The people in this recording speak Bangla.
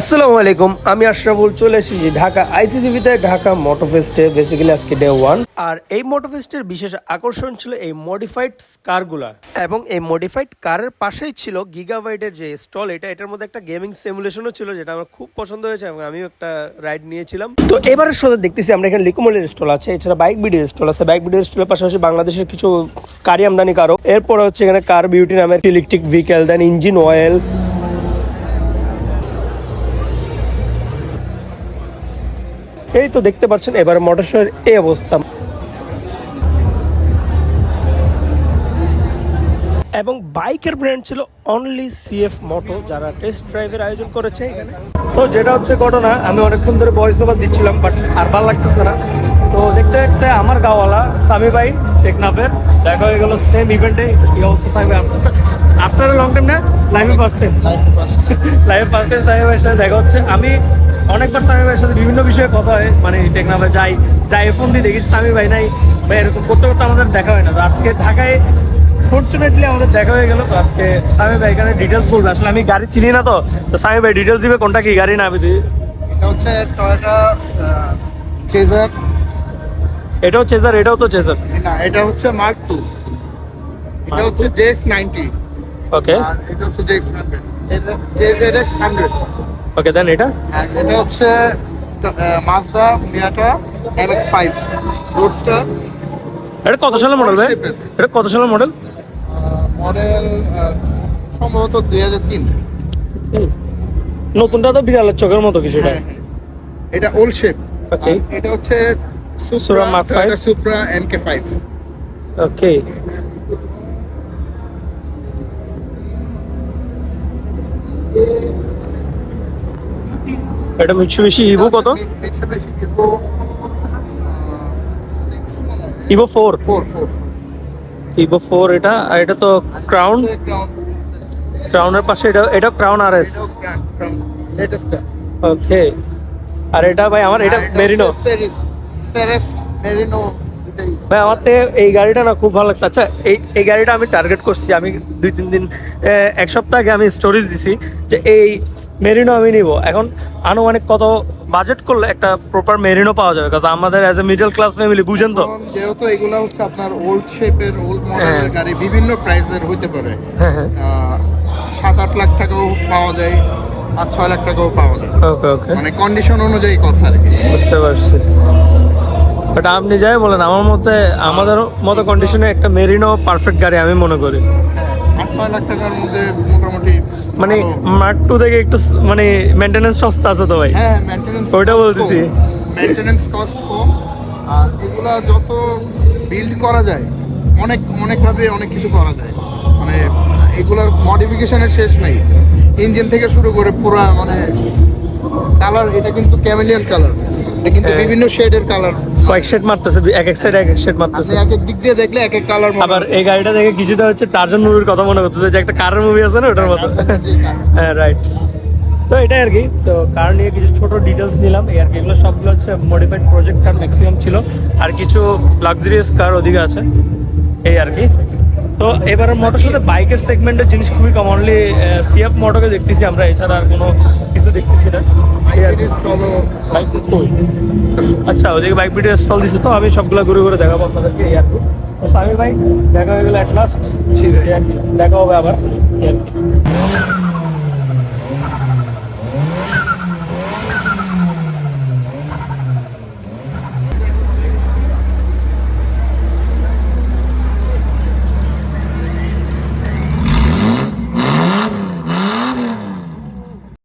আসসালামু আলাইকুম, আমি আশরাফুল, চলে এসেছি ঢাকা আইসিসিবিতে, ঢাকা মোটোফেস্টে বেসিক্যালি আজকে ডে ওয়ান আর এই মোটোফেস্টের বিশেষ আকর্ষণ ছিল এই মডিফাইড কারগুলা এবং এই মডিফাইড কারের পাশেই ছিল গিগাবাইটের যে স্টল এটা, এটার মধ্যে একটা গেমিং সিমুলেশনও ছিল, যেটা আমার খুব পছন্দ হয়েছে এবং আমিও একটা রাইড নিয়েছিলাম। তো এবারের শোতে দেখতেছি আমরা এখানে লিকুমলের স্টল আছে, এছাড়া বাইক ভিডিও স্টল আছে। বাইক ভিডিও স্টলের পাশাপাশি বাংলাদেশের কিছু কারি আমদানি কারও এরপর হচ্ছে এখানে কার বিউটি নামের electric vehicle then engine oil এই তো দেখতে পাচ্ছেন এবার মোটরসয়ের এই অবস্থা। এবং বাইকের ব্র্যান্ড ছিল অনলি সিএফ মোটো যারা টেস্ট ড্রাইভের আয়োজন করেছে এখানে। তো যেটা হচ্ছে ঘটনা আমি অনেকক্ষণ ধরে ভয়েস ওভার দিচ্ছিলাম বাট আর ভালো লাগতেছে না। তো দেখতে দেখতে আমার গাওয়ালা সামি ভাই টেকনাফের দেখা হয়ে গেল সেম ইভেন্টে কি অবস্থা সামি? ভাই আফটার লং টাইম না লাইফে ফার্স্ট টাইম লাইফে ফার্স্ট টাইম সামি ভাইয়ের সাথে দেখা হচ্ছে। আমি অনেকবার সামি ভাইয়ের সাথে বিভিন্ন বিষয়ে কথা হয় মানে টেকনাফে যাই যাই ফোন দিয়ে দেখি সামি ভাই নাই। ভাই এরকম করতে করতে আমাদের দেখা হয় না। তো আজকে ঢাকায় ফর্চুনেটলি আমাদের দেখা হয়ে গেল। তো আজকে সামি ভাই এখানে ডিটেলস বলবে। আসলে আমি গাড়ি চিনি না তো। তো সামি ভাই ডিটেলস দিবে কোনটা কি গাড়ি না আমি দিই এটা হচ্ছে টয়োটা চেজার এটাও চেজার এটাও তো চেজার না এটা হচ্ছে মার্ক টু এটা হচ্ছে জেএক্স নাইনটি ওকে এটা হচ্ছে JX hundred JZ X hundred okay then এটা? আর এটা হচ্ছে Mazda Miata M X five roadster এটা কত সালের মডেল ভাই? এটা কত সালের মডেল মডেল সম্ভবত দুই হাজার তিন। নতুনটা তো বিড়ালের চোখের মতো কিছু এটা। হ্যাঁ হ্যাঁ। এটা ওল্ড শেপ Okay. এটা হচ্ছে Supra? Supra MK five okay ওকে এটা মিটসুবিশি ইভো কত? Mitsubishi Evo Evo four Evo four এটা আর এটা তো ক্রাউন ক্রাউনের পাশে এটা এটা ক্রাউন আর এস ওকে আর এটা ভাই আমার এটা মেরিনো সেরিস মেরিনো ভাই আমার তো এই গাড়িটা না খুব ভালো লাগছে। আচ্ছা এই এই গাড়িটা আমি টার্গেট করছি আমি দুই তিন দিন এক সপ্তাহ আগে আমি স্টোরিজ দিছি যে এই মেরিনো আমি নিব। এখন আনুমানিক কত বাজেট করলে একটা প্রপার মেরিনো পাওয়া যাবে? কারণ আমাদের as a middle class family বুঝেন তো। যেহেতু এগুলো হচ্ছে আপনার ওল্ড শেপের ওল্ড। মডেলের গাড়ি বিভিন্ন প্রাইসের হতে পারে। হ্যাঁ হ্যাঁ। সাত আট লাখ টাকাও পাওয়া যায় আর ছয় লাখ টাকাও পাওয়া যায়। ওকে ওকে মানে কন্ডিশন অনুযায়ী কথা আর কি। বুঝতে পারছি। বাট আপনি যাই বলেন আমার মতে আমাদের মতো কন্ডিশনে একটা মেরিনো পারফেক্ট গাড়ি আমি মনে করি। হ্যাঁ, লাখ টাকার মধ্যে মোটামুটি মানে মার্ক টু থেকে একটু মানে মেনটেনেন্স সস্তা আছে তো ভাই? হ্যাঁ মেনটেনেন্স ওইটা বলতেছি। মেনটেনেন্স কস্ট কম। আর এগুলা যত বিল্ড করা যায় অনেক অনেকভাবে অনেক কিছু করা যায়। মানে এগুলার মডিফিকেশনের শেষ নাই। ইঞ্জিন থেকে শুরু করে পুরা মানে কালার এটা কিন্তু ক্যামেলিয়ন কালার এটা কিন্তু। বিভিন্ন শেডের কালার। কয়েক সেট মারতেছে এক এক সাইড এক এক আপনি মারতেছে। এক এক দিক দিয়ে দেখলে এক এক কালার আবার এই গাড়িটা দেখে কিছুটা হচ্ছে টার্জন মুভির কথা মনে করতেছে যে একটা কারের মুভি আছে না ওটার মতো। হ্যাঁ রাইট তো এটাই আর কি। তো কার নিয়ে কিছু ছোট ডিটেলস নিলাম। এই আর কি এগুলো সবগুলো হচ্ছে মডিফাইড প্রজেক্ট কার ম্যাক্সিমাম ছিল। আর কিছু লাক্সারিয়াস কার ওদিকে আছে। এই আর কি। তো এবারে মোটর সাথে বাইকের সেগমেন্টের জিনিস খুবই কমনলি সিএফ মোটরকে দেখতেছি আমরা এছাড়া আর কোনো কিছু দেখতেছি না। আচ্ছা ওদিকে বাইক ভিডিও স্টল দিছে তো আমি সবগুলো ঘুরে ঘুরে দেখাবো আপনাদেরকে এয়ারপোর্ট তো সামির ভাই দেখা হয়ে গেল অ্যাট লাস্ট দেখা হবে আবার।